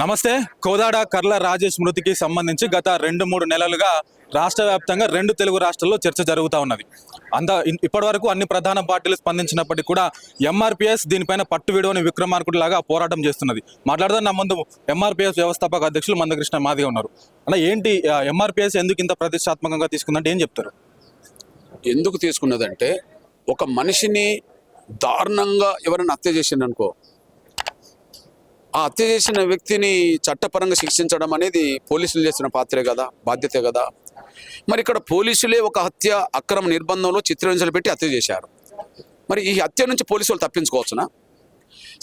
నమస్తే. కోదాడ కర్ల రాజేష్ మృతికి సంబంధించి గత రెండు మూడు నెలలుగా రాష్ట్ర వ్యాప్తంగా రెండు తెలుగు రాష్ట్రాల్లో చర్చ జరుగుతూ ఉన్నది. అంత ఇప్పటి వరకు అన్ని ప్రధాన పార్టీలు స్పందించినప్పటికీ కూడా ఎంఆర్పిఎస్ దీనిపైన పట్టు విడవని విక్రమార్కుడు లాగా పోరాటం చేస్తున్నది. మాట్లాడదాం నా ముందు ఎంఆర్పిఎస్ వ్యవస్థాపక అధ్యక్షులు మందకృష్ణ మాదిగా ఉన్నారు. అలా ఏంటి ఎంఆర్పిఎస్ ఎందుకు ఇంత ప్రతిష్టాత్మకంగా తీసుకుందంటే ఏం చెప్తారు? ఎందుకు తీసుకున్నదంటే ఒక మనిషిని దారుణంగా ఎవరైనా హత్య చేసిండనుకో ఆ హత్య చేసిన వ్యక్తిని చట్టపరంగా శిక్షించడం అనేది పోలీసులు చేసిన పాత్రే కదా బాధ్యతే కదా. మరి ఇక్కడ పోలీసులే ఒక హత్య అక్రమ నిర్బంధంలో చిత్రహింసలు పెట్టి హత్య చేశారు. మరి ఈ హత్య నుంచి పోలీసులు తప్పించుకోవచ్చునా?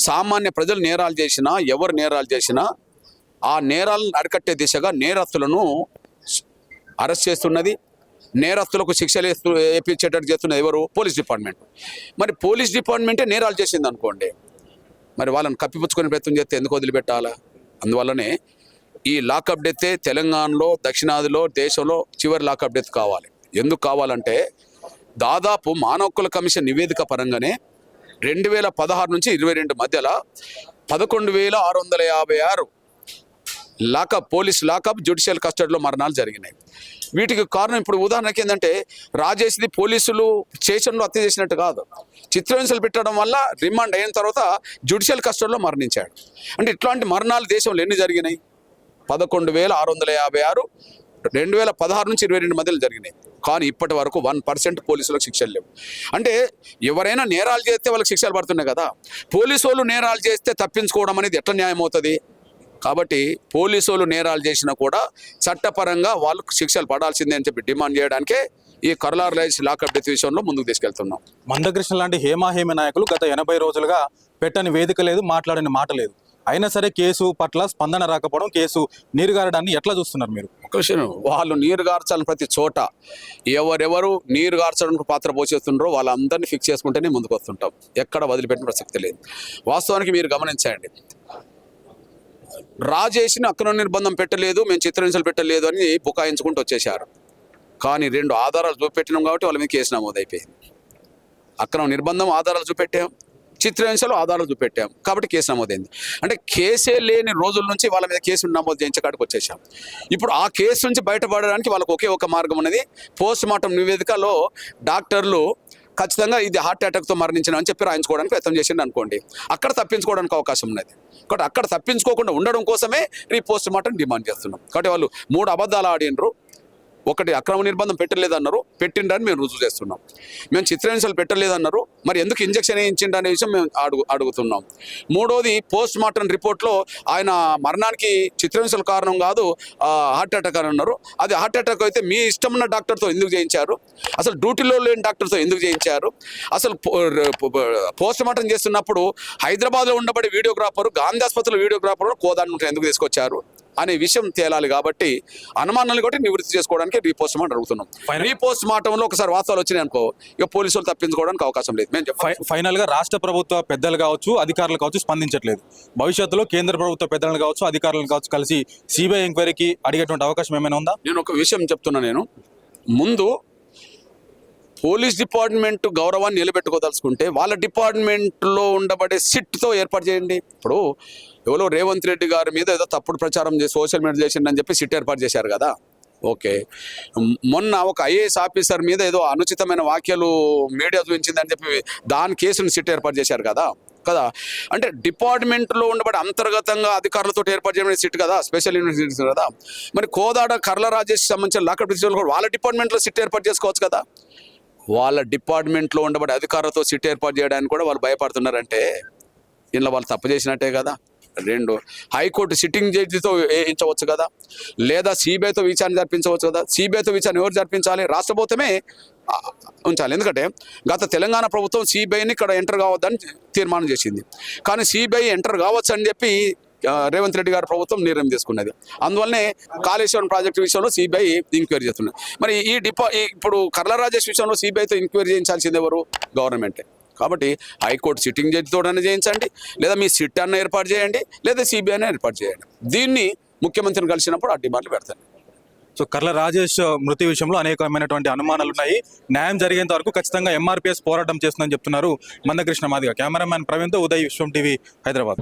సామాన్య ప్రజలు నేరాలు చేసినా ఎవరు నేరాలు చేసినా ఆ నేరాలను అరికట్టే దిశగా నేరస్తులను అరెస్ట్ చేస్తున్నది. నేరస్తులకు శిక్షలు వేస్తూ వేయించేటట్టు చేస్తున్నది ఎవరు? Police department. మరి పోలీస్ డిపార్ట్మెంటే నేరాలు చేసింది అనుకోండి మరి వాళ్ళని కప్పిపుచ్చుకునే ప్రయత్నం చేస్తే ఎందుకు వదిలిపెట్టాలా? అందువల్లనే ఈ లాకప్ డెత్తే తెలంగాణలో దక్షిణాదిలో దేశంలో చివరి లాకప్ డెత్ కావాలి. ఎందుకు కావాలంటే దాదాపు మానవ హక్కుల కమిషన్ నివేదిక పరంగానే రెండు వేల పదహారు నుంచి ఇరవై రెండు మధ్యలో పదకొండు వేల ఆరు వందల యాభై ఆరు లాకప్ పోలీస్ లాకప్ జ్యుడిషియల్ కస్టడీలో మరణాలు జరిగినాయి. వీటికి కారణం ఇప్పుడు ఉదాహరణకి ఏంటంటే రాజేష్ది పోలీసులు స్టేషన్లో హత్య చేసినట్టు కాదు. చిత్రహింసలు పెట్టడం వల్ల రిమాండ్ అయిన తర్వాత జ్యుడిషియల్ కస్టడీలో మరణించాడు. అంటే ఇట్లాంటి మరణాలు దేశంలో ఎన్ని జరిగినాయి? పదకొండు వేల ఆరు వందల యాభై ఆరు రెండు వేల పదహారు నుంచి ఇరవై రెండు మధ్యలో జరిగినాయి. కానీ ఇప్పటి వరకు వన్ పర్సెంట్ పోలీసులకు శిక్షలు లేవు. అంటే ఎవరైనా నేరాలు చేస్తే వాళ్ళకి శిక్షలు పడుతున్నాయి కదా. పోలీసు వాళ్ళు నేరాలు చేస్తే తప్పించుకోవడం అనేది ఎట్లా న్యాయం అవుతుంది? కాబట్టి పోలీసు వాళ్ళు నేరాలు చేసినా కూడా చట్టపరంగా వాళ్ళకు శిక్షలు పడాల్సిందే అని చెప్పి డిమాండ్ చేయడానికే ఈ కరలార్ లైన్స్ లాకప్ డెత్ విషయంలో ముందుకు తీసుకెళ్తున్నాం. మందకృష్ణ లాంటి హేమాహేమి నాయకులు గత ఎనభై రోజులుగా పెట్టని వేదిక లేదు మాట్లాడని మాట లేదు. అయినా సరే కేసు పట్ల స్పందన రాకపోవడం కేసు నీరుగారడాన్ని ఎట్లా చూస్తున్నారు మీరు? ఒక విషయం వాళ్ళు నీరు గార్చాలని ప్రతి చోట ఎవరెవరు నీరు గార్చడానికి పాత్ర పోసేస్తుండ్రో వాళ్ళందరినీ ఫిక్స్ చేసుకుంటేనే ముందుకు వస్తుంటాం. ఎక్కడ వదిలిపెట్టిన ప్రసక్తి లేదు. వాస్తవానికి మీరు గమనించండి రాజేష్ని అక్రమ నిర్బంధం పెట్టలేదు మేము చిత్రహింసలు పెట్టలేదు అని బుకాయించుకుంటూ వచ్చేసారు కానీ రెండు ఆధారాలు చూపెట్టినాం కాబట్టి వాళ్ళ మీద కేసు నమోదు అయిపోయింది అక్రమ నిర్బంధం ఆధారాలు చూపెట్టాం చిత్రహింసలు ఆధారాలు చూపెట్టాం కాబట్టి కేసు నమోదైంది. అంటే కేసే లేని రోజుల నుంచి వాళ్ళ మీద కేసు నమోదు చేయించకాడికి వచ్చేసాం ఇప్పుడు ఆ కేసు నుంచి బయటపడడానికి వాళ్ళకి ఒకే ఒక మార్గం ఉన్నది. పోస్ట్ మార్టం నివేదికలో డాక్టర్లు ఖచ్చితంగా ఇది హార్ట్ అటాక్తో మరణించిన అని చెప్పి రాయించుకోవడానికి ప్రయత్నం చేసిండు అనుకోండి. అక్కడ తప్పించుకోవడానికి అవకాశం ఉన్నది. కాబట్టి అక్కడ తప్పించుకోకుండా ఉండడం కోసమే రీ పోస్ట్ మార్టం డిమాండ్ చేస్తున్నాం. కాబట్టి వాళ్ళు మూడు అబద్ధాలు ఆడినరు ఒకటి అక్రమ నిర్బంధం పెట్టలేదన్నారు పెట్టిండని మేము రుజువు చేస్తున్నాం. మేము చిత్రహింసలు పెట్టలేదన్నారు మరి ఎందుకు ఇంజక్షన్ వేయించిండు అనే విషయం మేము అడుగు అడుగుతున్నాం. మూడోది పోస్ట్ మార్టం రిపోర్ట్లో ఆయన మరణానికి చిత్రహింసల కారణం కాదు హార్ట్ అటాక్ అని అన్నారు. అది హార్ట్ అటాక్ అయితే మీ ఇష్టం ఉన్న డాక్టర్తో ఎందుకు చేయించారు? అసలు డ్యూటీలో లేని డాక్టర్తో ఎందుకు చేయించారు? అసలు పోస్ట్ మార్టం చేస్తున్నప్పుడు హైదరాబాద్లో ఉండబడే వీడియోగ్రాఫర్ గాంధీ ఆసుపత్రిలో వీడియోగ్రాఫర్ కోదాన్ని ఎందుకు తీసుకొచ్చారు? అనే విషయం తేలాలి కాబట్టి అనుమానాలు కూడా నివృత్తి చేసుకోవడానికి రీపోస్ట్ మార్టం అడుగుతున్నాం. రీపోస్ట్ మార్టంలో ఒకసారి వాస్తవాలు వచ్చినాయి అనుకో ఇక పోలీసులు తప్పించుకోవడానికి అవకాశం లేదు. మేము ఫైనల్గా రాష్ట్ర ప్రభుత్వ పెద్దలు కావచ్చు అధికారులు కావచ్చు స్పందించట్లేదు. భవిష్యత్తులో కేంద్ర ప్రభుత్వ పెద్దలను కావచ్చు అధికారులను కావచ్చు కలిసి సిబిఐ ఎంక్వైరీకి అడిగేటువంటి అవకాశం ఏమైనా ఉందా? నేను ఒక విషయం చెప్తున్నా నేను. ముందు పోలీస్ డిపార్ట్మెంట్ గౌరవాన్ని నిలబెట్టుకోదలుచుకుంటే వాళ్ళ డిపార్ట్మెంట్లో ఉండబడే సిట్తో ఏర్పాటు చేయండి. ఇప్పుడు ఎవరో రేవంత్ రెడ్డి గారి మీద ఏదో తప్పుడు ప్రచారం చేసి సోషల్ మీడియా చేసిండని చెప్పి సిట్ ఏర్పాటు చేశారు కదా. ఓకే. మొన్న ఒక ఐఏఎస్ ఆఫీసర్ మీద ఏదో అనుచితమైన వాక్యాలు మీడియా చూపించిందని చెప్పి దాని కేసును సిట్ ఏర్పాటు చేశారు కదా. కదా. అంటే డిపార్ట్మెంట్లో ఉండబడి అంతర్గతంగా అధికారులతో ఏర్పాటు చేయడం సిట్ కదా స్పెషల్ ఇన్వెస్టిగేషన్ కదా. మరి కోదాడ కర్ల రాజేష్ సంబంధించిన లాకప్ డిసిజన్ కూడా వాళ్ళ డిపార్ట్మెంట్లో సిట్ ఏర్పాటు చేసుకోవచ్చు కదా. వాళ్ళ డిపార్ట్మెంట్లో ఉండబడి అధికారులతో సిట్ ఏర్పాటు చేయడానికి కూడా వాళ్ళు భయపడుతున్నారంటే ఇందులో వాళ్ళు తప్పు చేసినట్టే కదా? రెండు హైకోర్టు సిట్టింగ్ జడ్జితో వేయించవచ్చు కదా? లేదా సిబిఐతో విచారణ జరిపించవచ్చు కదా? సిబిఐతో విచారణ ఎవరు జరిపించాలి? రాష్ట్ర ప్రభుత్వమే ఉంచాలి. ఎందుకంటే గత తెలంగాణ ప్రభుత్వం సిబిఐని ఇక్కడ ఎంటర్ కావద్దని తీర్మానం చేసింది. కానీ సిబిఐ ఎంటర్ కావచ్చు అని చెప్పి రేవంత్ రెడ్డి గారి ప్రభుత్వం నిర్ణయం తీసుకున్నది. అందువల్లనే కాళేశ్వరం ప్రాజెక్టు విషయంలో సిబిఐ ఎంక్వైరీ చేస్తున్నది. మరి ఈ డిపా ఈ ఇప్పుడు కర్ల రాజేష్ విషయంలో సిబిఐతో ఎంక్వైరీ చేయించాల్సింది ఎవరు? గవర్నమెంటే. కాబట్టి హైకోర్టు సిట్టింగ్ జడ్జితోనే చేయించండి లేదా మీ సిట్ అన్న ఏర్పాటు చేయండి లేదా సిబిఐని ఏర్పాటు చేయండి. దీన్ని ముఖ్యమంత్రిని కలిసినప్పుడు ఆ డిమాండ్లు పెడతాను సో కర్ల రాజేష్ మృతి విషయంలో అనేకమైనటువంటి అనుమానాలు ఉన్నాయి. న్యాయం జరిగేంత వరకు ఖచ్చితంగా ఎంఆర్పిఎస్ పోరాటం చేస్తుందని చెప్తున్నారు మందకృష్ణ మాదిగ. కెమెరామ్యాన్ ప్రవీణ్తో ఉదయ్ విశ్వం టీవీ హైదరాబాద్.